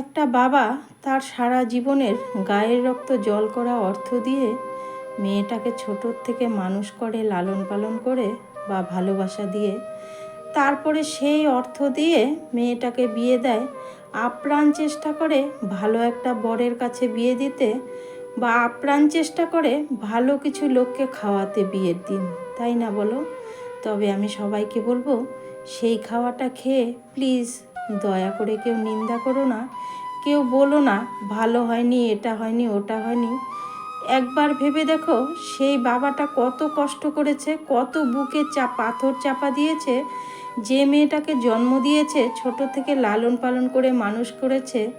একটা বাবা তার সারা জীবনের গায়ের রক্ত জল করা অর্থ দিয়ে মেয়েটাকে ছোটোর থেকে মানুষ করে, লালন পালন করে বা ভালোবাসা দিয়ে, তারপরে সেই অর্থ দিয়ে মেয়েটাকে বিয়ে দেয়। আপ্রাণ চেষ্টা করে ভালো একটা বরের কাছে বিয়ে দিতে বা আপ্রাণ চেষ্টা করে ভালো কিছু লোককে খাওয়াতে বিয়ের দিন, তাই না বলো? তবে আমি সবাইকে বলব, সেই খাওয়াটা খেয়ে প্লিজ দয়া করে কেউ নিন্দা করো না। কেউ বলো না, ভালো হয়নি, এটা হয়নি, ওটা হয়নি। একবার ভেবে দেখো, সেই বাবাটা কত কষ্ট করেছে, কত বুকে চা পাথর চাপা দিয়েছে। যে মেয়েটাকে জন্ম দিয়েছে, ছোট থেকে লালন পালন করে মানুষ করেছে,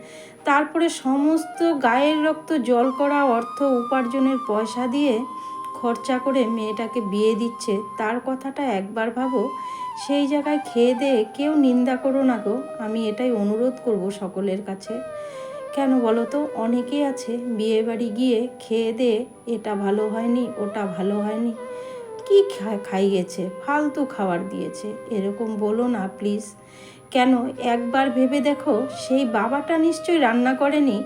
তারপরে সমস্ত গায়ের রক্ত, জল করা অর্থ উপার্জনের পয়সা দিয়ে খরচা করে মেয়েটাকে বিয়ে দিচ্ছে, তার কথাটা একবার ভাবো। সেই জায়গায় খেয়ে দিয়ে কেউ নিন্দা করো না গো। আমি এটাই অনুরোধ করব সকলের কাছে। কেন বলো তো, অনেকেই আছে বিয়ে বাড়ি গিয়ে খেয়ে দিয়ে এটা ভালো হয়নি, ওটা ভালো হয়নি। কি খাইয়েছে ফালতু খাবার দিয়েছে। এরকম বলো না প্লিজ কেন? একবার ভেবে দেখো, সেই বাবাটা নিশ্চয়ই রান্না করেনি।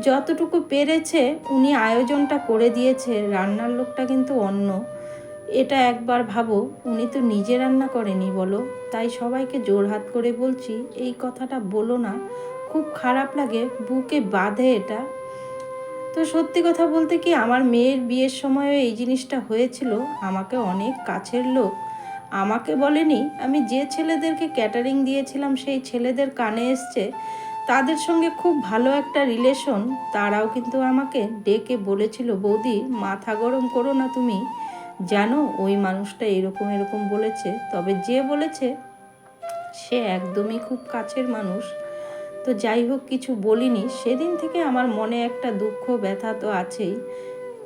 যতটুকু পেরেছে, উনি আয়োজনটা করে দিয়েছে। রান্নার লোকটা কিন্তু অন্য। এটা একবার ভাবো, উনি তো নিজে রান্না করেনি বলো। তাই সবাইকে জোরহাত করে বলছি, এই কথাটা বলো না। খুব খারাপ লাগে, বুকে বাঁধে এটা। তো সত্যি কথা বলতে কি, আমার মেয়ের বিয়ের সময়ও এই জিনিসটা হয়েছিল। আমাকে অনেক কাছের লোক। আমাকে বলেনি, আমি যে ছেলেদেরকে ক্যাটারিং দিয়েছিলাম, সেই ছেলেদের কানে এসছে। তাদের সঙ্গে খুব ভালো একটা রিলেশন। তারাও কিন্তু আমাকে ডেকে বলেছিল, বৌদি, মাথা গরম করো না তুমি। জানো ওই মানুষটা এরকম এরকম বলেছে, তবে যে বলেছে, সে একদমই খুব কাছের মানুষ। তো যাই হোক, কিছু বলিনি। সেদিন থেকে আমার মনে একটা দুঃখ, ব্যথা তো আছেই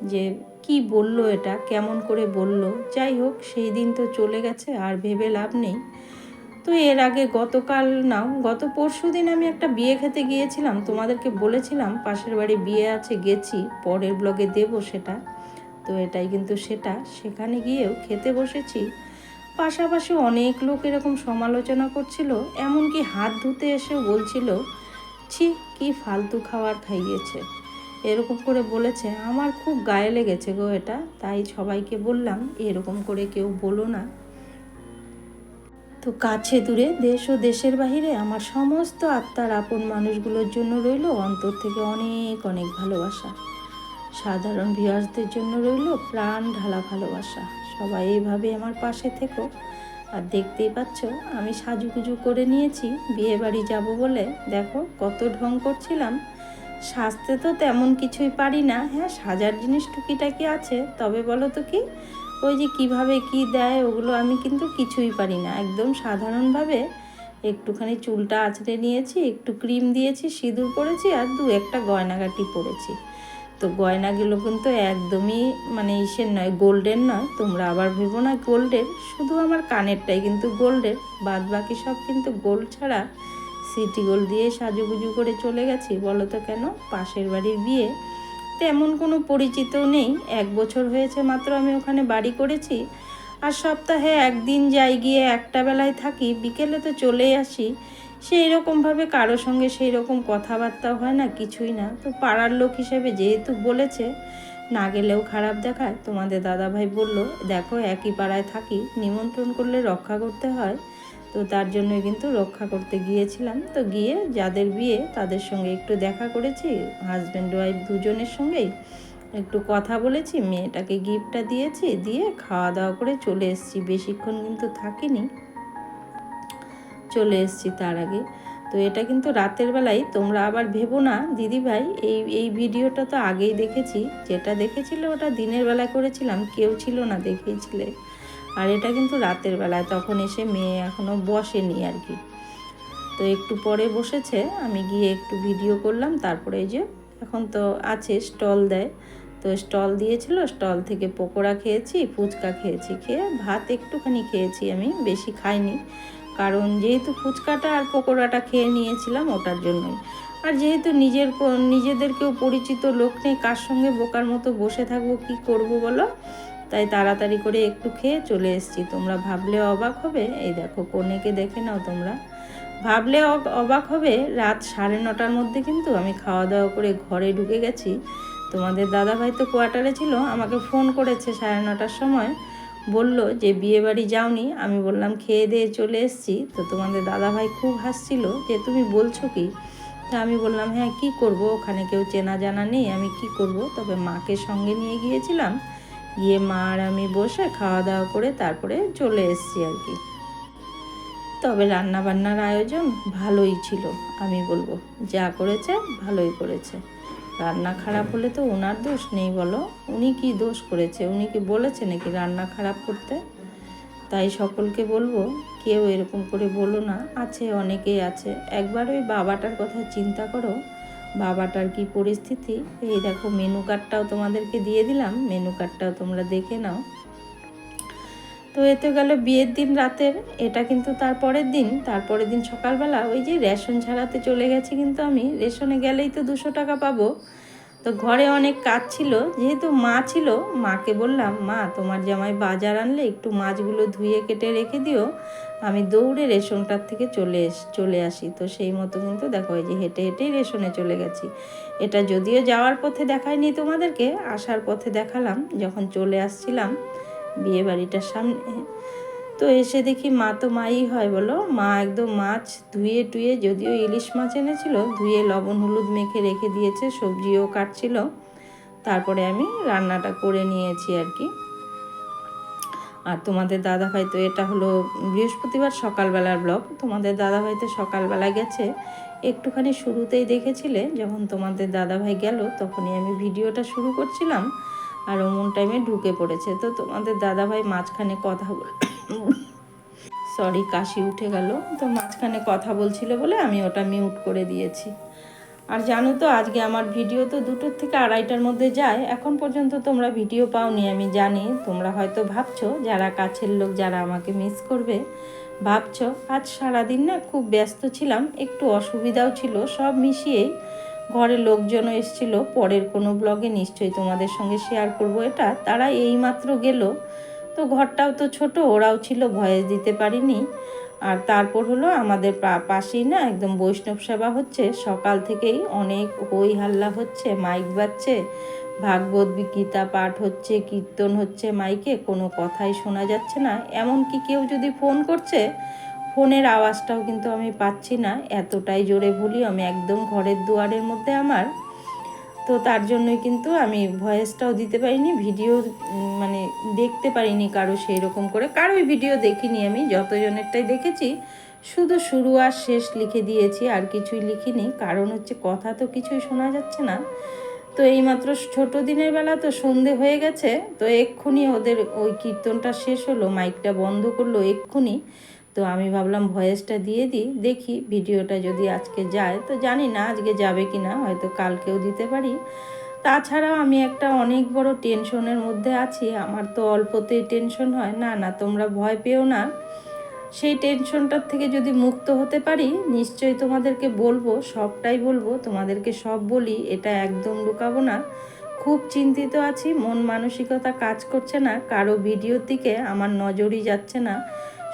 যে কি বলল এটা, কেমন করে বলল। যাই হোক, সেই দিন তো চলে গেছে, আর ভেবে লাভ নেই। তো এর আগে গতকাল নাও, গত পরশু দিন আমি একটা বিয়ে খেতে গিয়েছিলাম, তোমাদেরকে বলেছিলাম, পাশের বাড়ি বিয়ে আছে, গেছি, পরের ব্লগে দেবো সেটা। তো এটাই কিন্তু সেটা। সেখানে গিয়েও খেতে বসেছি। পাশাপাশি অনেক লোক এরকম সমালোচনা করছিল, এমনকি হাত ধুতে এসে বলছিল, ছি, কি ফালতু খাবার খাইয়েছে। এরকম করে বলেছে, আমার খুব গায়ে লেগেছে গো এটা। তাই সবাইকে বললাম, এরকম করে কেউ বলো না। তো কাছে দূরে দেশ ও দেশের বাহিরে আমার সমস্ত আত্মার আপন মানুষগুলোর জন্য রইল অন্তর থেকে অনেক অনেক ভালোবাসা। সাধারণ ভিউয়ার্সদের জন্য রইল প্রাণ ঢালা ভালোবাসা। সবাই এইভাবে আমার পাশে থেকো। আর দেখতেই পাচ্ছ, আমি সাজুগুজু করে নিয়েছি বিয়ে বাড়ি যাব বলে। দেখো, কত ঢং করছিলাম। সাজতে তো তেমন কিছুই পারি না। হ্যাঁ সাজার জিনিস টুকিটাকি আছে? তবে বলো তো কি? ওই যে কীভাবে কি দেয়, ওগুলো আমি কিন্তু কিছুই পারি না। একদম সাধারণভাবে একটুখানি চুলটা আঁচড়ে নিয়েছি, একটু ক্রিম দিয়েছি, সিঁদুর পরেছি, আর দু একটা গয়নাগাটি পরেছি। তো গয়নাগুলো কিন্তু একদমই মানে ইসের নয়, গোল্ডের নয়। তোমরা আবার ভেবো না, গোল্ডের। শুধু আমার কানেরটাই কিন্তু গোল্ডের। বাদ বাকি সব কিন্তু গোল্ড ছাড়া সিটি গোল্ড দিয়ে সাজুগুজু করে চলে গেছি। বলো তো কেন? পাশের বাড়ির বিয়ে। তেমন কোনো পরিচিত নেই। এক বছর হয়েছে মাত্র আমি ওখানে বাড়ি করেছি। আর সপ্তাহে একদিন যাই গিয়ে একটা বেলায় থাকি। বিকেলে তো চলেই আসি। সেই রকমভাবে কারও সঙ্গে সেই রকম কথাবার্তা হয় না, কিছুই না। তো পাড়ার লোক হিসেবে যেহেতু বলেছে, না গেলেও খারাপ দেখায়। তোমাদের দাদাভাই বলল, দেখো, একই পাড়ায় থাকি, নিমন্ত্রণ করলে রক্ষা করতে হয়। তো তার জন্য কিন্তু রক্ষা করতে গিয়েছিলাম। তো গিয়ে যাদের বিয়ে, তাদের সঙ্গে একটু দেখা করেছি হাজব্যান্ড ওয়াইফ দুজনের সঙ্গেই। একটু কথা বলেছি, মেয়েটাকে গিফটটা দিয়েছি, দিয়ে খাওয়া দাওয়া করে চলে এসেছি। বেশিক্ষণ কিন্তু থাকিনি। চলে এসেছি তার আগে। তো এটা কিন্তু রাতের বেলায় তোমরা আবার ভেবো না দিদি ভাই এই এই ভিডিওটা তো আগেই দেখেছি। যেটা দেখেছিলে ওটা দিনের বেলায় করেছিলাম, কেউ ছিল না দেখেইছিলে আর এটা কিন্তু রাতের বেলায়, তখন এসে মেয়ে এখনও বসেনি আর কি। তো একটু পরে বসেছে, আমি গিয়ে একটু ভিডিও করলাম, তারপরে এই যে এখন তো আছে, স্টল দেয়। তো স্টল দিয়েছিল, স্টল থেকে পকোড়া খেয়েছি, ফুচকা খেয়েছি, খেয়ে ভাত একটুখানি খেয়েছি আমি, বেশি খাইনি। কারণ যেহেতু ফুচকাটা আর পকোড়াটা খেয়ে নিয়েছিলাম ওটার জন্যই। আর যেহেতু নিজের নিজেদের কেউ পরিচিত লোক নেই, কার সঙ্গে বোকার মতো বসে থাকব, কি করব বলো? তাই তাড়াতাড়ি করে একটু খেয়ে চলে এসেছি। তোমরা ভাবলে অবাক হবে, এই দেখো কনেকে দেখে নাও তোমরা। ভাবলে অব- অবাক হবে, রাত সাড়ে নটার মধ্যে কিন্তু আমি খাওয়া দাওয়া করে ঘরে ঢুকে গেছি। তোমাদের দাদাভাই তো কোয়ার্টারে ছিল, আমাকে ফোন করেছে সাড়ে নটার সময়। বলল যে বিয়ে বাড়ি যাওনি, আমি বললাম খেয়ে দিয়ে চলে এসেছি। তো তোমাদের দাদাভাই খুব হাসছিল যে, তুমি বলছো কি? তা আমি বললাম হ্যাঁ কি করব? ওখানে কেউ চেনা জানা নেই, আমি কি করব? তবে মাকে সঙ্গে নিয়ে গিয়েছিলাম। গিয়ে মা আর আমি বসে খাওয়া দাওয়া করে তারপরে চলে এসেছি আর কি। তবে রান্না বান্নার আয়োজন ভালোই ছিল, আমি বলব। যা করেছে, ভালোই করেছে। রান্না খারাপ হলে তো ওনার দোষ নেই বলো। উনি কি দোষ করেছে? উনি কি বলেছে নাকি রান্না খারাপ করতে? তাই সকলকে বলব, কেউ এরকম করে বলো না। আছে, অনেকেই আছে। একবার ওই বাবাটার কথা চিন্তা করো। বাবাটার কি পরিস্থিতি? এই দেখো মেনু কার্ডটাও তোমাদেরকে দিয়ে দিলাম। মেনু কার্ডটাও তোমরা দেখে নাও। তো এতে গেল বিয়ের দিন রাতের, এটা কিন্তু তারপরের দিন। তারপরের দিন সকালবেলা ওই যে রেশন ছাড়াতে চলে গেছি কিন্তু আমি, রেশনে গেলেই তো দুশো টাকা পাবো। তো ঘরে অনেক কাজ ছিল, যেহেতু মা ছিল, মাকে বললাম, মা, তোমার জামাই বাজার আনলে একটু মাছগুলো ধুয়ে কেটে রেখে দিও, আমি দৌড়ে রেশনটার থেকে চলে চলে আসি। তো সেই মতো কিন্তু দেখো এই যে হেঁটে হেঁটেই রেশনে চলে গেছি। এটা যদিও যাওয়ার পথে দেখায়নি তোমাদেরকে, আসার পথে দেখালাম, যখন চলে আসছিলাম বিয়ে বাড়িটার সামনে। তো এসে দেখি মা তো মাই হয় বলো, মা একদম মাছ ধুয়ে টুয়ে যদিও ইলিশ মাছ এনেছিল, ধুয়ে লবণ হলুদ মেখে রেখে দিয়েছে, সবজিও কাটছিল। তারপরে আমি রান্নাটা করে নিয়েছি আর কি। আর তোমাদের দাদাভাই তো এটা হলো বৃহস্পতিবার সকালবেলার ব্লগ, তোমাদের দাদাভাই তো সকালবেলা গেছে। একটুখানি শুরুতেই দেখেছিলে, যখন তোমাদের দাদাভাই গেল, তখনই আমি ভিডিওটা শুরু করছিলাম। আর অমন টাইমে ঢুকে পড়েছে। তো তোমাদের দাদাভাই মাঝখানে কথা বল সরি কাশি উঠে গেল। তো মাঝখানে কথা বলছিল বলে আমি ওটা মিউট করে দিয়েছি। আর জানো তো, আজকে আমার ভিডিও তো দুটোর থেকে আড়াইটার মধ্যে যায়। এখন পর্যন্ত তোমরা ভিডিও পাওনি, আমি জানি। তোমরা হয়তো ভাবছ, যারা কাছের লোক, যারা আমাকে মিস করবে, ভাবছ, আজ সারাদিন না খুব ব্যস্ত ছিলাম, একটু অসুবিধাও ছিল, সব মিশিয়েই ঘরের লোকজনও এসেছিল। পরের কোনো ব্লগে নিশ্চয়ই তোমাদের সঙ্গে শেয়ার করব এটা। তারা এইমাত্র গেল। তো ঘরটাও তো ছোট, ওরাও ছিল ভয়েস দিতে পারিনি। আর তারপর হলো আমাদের পাশেই না একদম বৈষ্ণব সেবা হচ্ছে। সকাল থেকেই অনেক হই হাল্লা হচ্ছে, মাইক বাজছে। ভাগবত গীতা পাঠ হচ্ছে, কীর্তন হচ্ছে মাইকে, কোনো কথাই শোনা যাচ্ছে না। এমনকি কেউ যদি ফোন করছে ফোনের আওয়াজটাও কিন্তু আমি পাচ্ছি না। এতটাই জোরে বলি, আমি একদম ঘরের দুয়ারের মধ্যে আমার। তো তার জন্যই কিন্তু আমি ভয়েসটাও দিতে পারিনি, ভিডিও মানে দেখতে পারিনি কারও সেই রকম করে। কারোই ভিডিও দেখিনি আমি, যতজনেরটাই দেখেছি, শুধু শুরু আর শেষ লিখে দিয়েছি, আর কিছুই লিখিনি। কারণ হচ্ছে কথা তো কিছুই শোনা যাচ্ছে না। তো এইমাত্র ছোট দিনের বেলা তো সন্ধে হয়ে গেছে, তো এক্ষুনি ওদের ওই কীর্তনটা শেষ হলো, মাইকটা বন্ধ করল এক্ষুনি। তো আমি ভাবলাম ভয়েসটা দিয়ে দিই, দেখি ভিডিওটা যদি আজকে যায়। তো জানি না আজকে যাবে কি না, হয়তো কালকেও দিতে পারি। তাছাড়াও আমি একটা অনেক বড় টেনশনের মধ্যে আছি, আমার তো অল্পতেই টেনশন হয়। না না, তোমরা ভয় পেও না। সেই টেনশনটার থেকে যদি মুক্ত হতে পারি, নিশ্চয়ই তোমাদেরকে বলব, সবটাই বলব, তোমাদেরকে সব বলি, এটা একদম লুকাবো না। খুব চিন্তিত আছি, মন মানসিকতা কাজ করছে না, কারও ভিডিওর দিকে আমার নজরই যাচ্ছে না।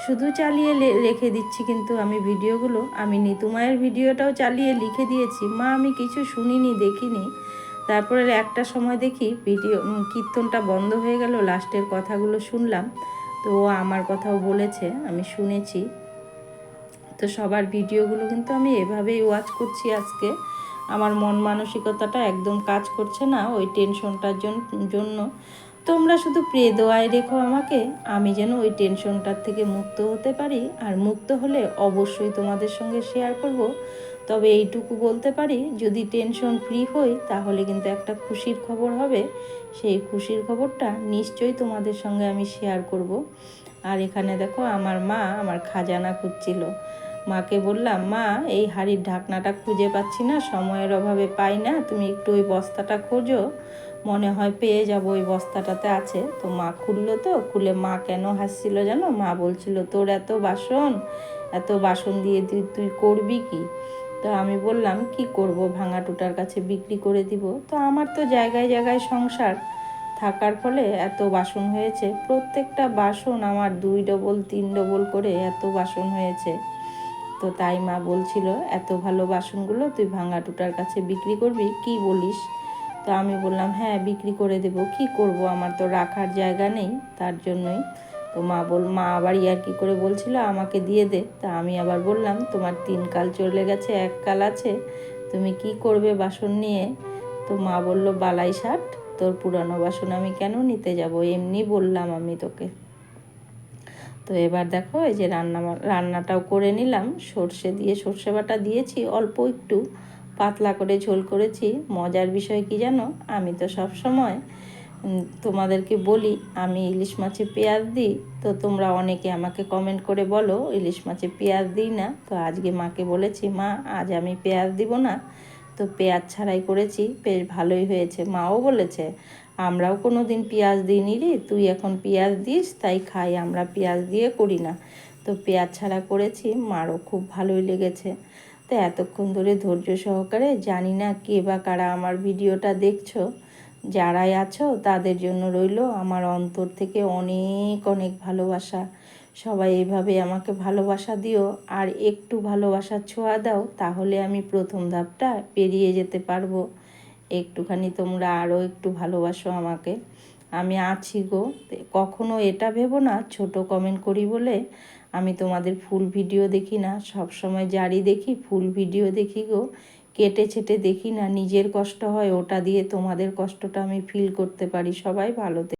শুধু চালিয়ে রেখে দিচ্ছি কিন্তু আমি ভিডিওগুলো। আমি নিতুমায়ের ভিডিওটাও চালিয়ে লিখে দিয়েছি। মা, আমি কিছু শুনিনি, দেখিনি। তারপরে একটা সময় দেখি ভিডিও কীর্তনটা বন্ধ হয়ে গেল, লাস্টের কথাগুলো শুনলাম। তো আমার কথাও বলেছে, আমি শুনেছি। তো সবার ভিডিওগুলো কিন্তু আমি এভাবেই ওয়াচ করছি আজকে। আমার মন মানসিকতাটা একদম কাজ করছে না, ওই টেনশনটার জন্য। তোমরা শুধু প্রে দোয়ায় রেখো আমাকে, আমি যেন ওই টেনশনটার থেকে মুক্ত হতে পারি, আর মুক্ত হলে অবশ্যই তোমাদের সঙ্গে শেয়ার করব। তবে এইটুকু বলতে পারি, যদি টেনশন ফ্রি হই, তাহলে কিন্তু একটা খুশির খবর হবে। সেই খুশির খবরটা নিশ্চয়ই তোমাদের সঙ্গে আমি শেয়ার করব। আর এখানে দেখো, আমার মা আমার খাজানা খুঁজছিল। মাকে বললাম, মা, এই হাড়ির ঢাকনাটা খুঁজে পাচ্ছি না, সময়ের অভাবে পাই না, তুমি একটু ওই বস্তাটা খোঁজো। মনে হয় পেয়ে যাব, ওই বস্তাটাতে আছে। তো মা খুললো তো, খুলে মা কেন হাসছিল জানো? মা বলছিল, তোর এত বাসন এত বাসন দিয়ে তুই তুই করবি কি? তো আমি বললাম, কি করব? ভাঙা টুটার কাছে বিক্রি করে দিব। তো আমার তো জায়গায় জায়গায় সংসার থাকার ফলে এত বাসন হয়েছে। প্রত্যেকটা বাসন আমার দুই ডবল, তিন ডবল করে এত বাসন হয়েছে। তো তাই মা বলছিল, এত ভালো বাসনগুলো তুই ভাঙা টুটার কাছে বিক্রি করবি? কি বলিস? তো আমি বললাম হ্যাঁ বিক্রি করে দেবো। কি করব? আমার তো রাখার জায়গা নেই তার জন্যই। তো মা বল, মা আবার ইয়ার কি করে বলছিল, আমাকে দিয়ে দে। তা আমি আবার বললাম, তোমার তিন কাল চলে গেছে, এক কাল আছে। তুমি কি করবে বাসন নিয়ে? তো মা বলল, বালাই ষাট তোর পুরানো বাসন আমি কেন নিতে যাব? এমনি বললাম আমি তোকে। তো এবার দেখো, এই যে রান্না, রান্নাটাও করে নিলাম। সর্ষে দিয়ে সর্ষে বাটা দিয়েছি, অল্প একটু। পাতলা করে ঝোল করেছি। মজার বিষয় কি জানো? আমি তো সব সময় তোমাদেরকে বলি, আমি ইলিশ মাছে পেঁয়াজ দিই। তো তোমরা অনেকে আমাকে কমেন্ট করে বলো, ইলিশ মাছে পেঁয়াজ দিই না? তো আজকে মাকে বলেছি, মা, আজ আমি পেঁয়াজ দিব না। তো পেঁয়াজ ছাড়াই করেছি, বেশ ভালোই হয়েছে। মাও বলেছে, আমরাও কোনো দিন পেঁয়াজ দিইনি রে, তুই এখন পেঁয়াজ দিস, তাই খাই, আমরা পেঁয়াজ দিয়ে করি না। তো পেঁয়াজ ছাড়া করেছি, মারও খুব ভালোই লেগেছে। তো এতক্ষণ ধরে ধৈর্য সহকারে জানি না কে বা কারা আমার ভিডিওটা দেখছ। যারাই আছো, তাদের জন্য রইল আমার অন্তর থেকে অনেক অনেক ভালোবাসা। সবাই এভাবে আমাকে ভালোবাসা দিও আর একটু ভালোবাসার ছোঁয়া দাও, তাহলে আমি প্রথম ধাপটা পেরিয়ে যেতে পারব। একটুখানি তোমরা আরও একটু ভালোবাসো আমাকে। আমি আছি গো। কখনো এটা ভেবো না, ছোট কমেন্ট করি বলে আমি তোমাদের ফুল ভিডিও দেখি না, সব সময় জারি দেখি, ফুল ভিডিও দেখি গো। কেটে ছেটে দেখি না, নিজের কষ্ট হয়, ওটা দিয়ে তোমাদের কষ্টটা আমি ফিল করতে পারি। সবাই ভালো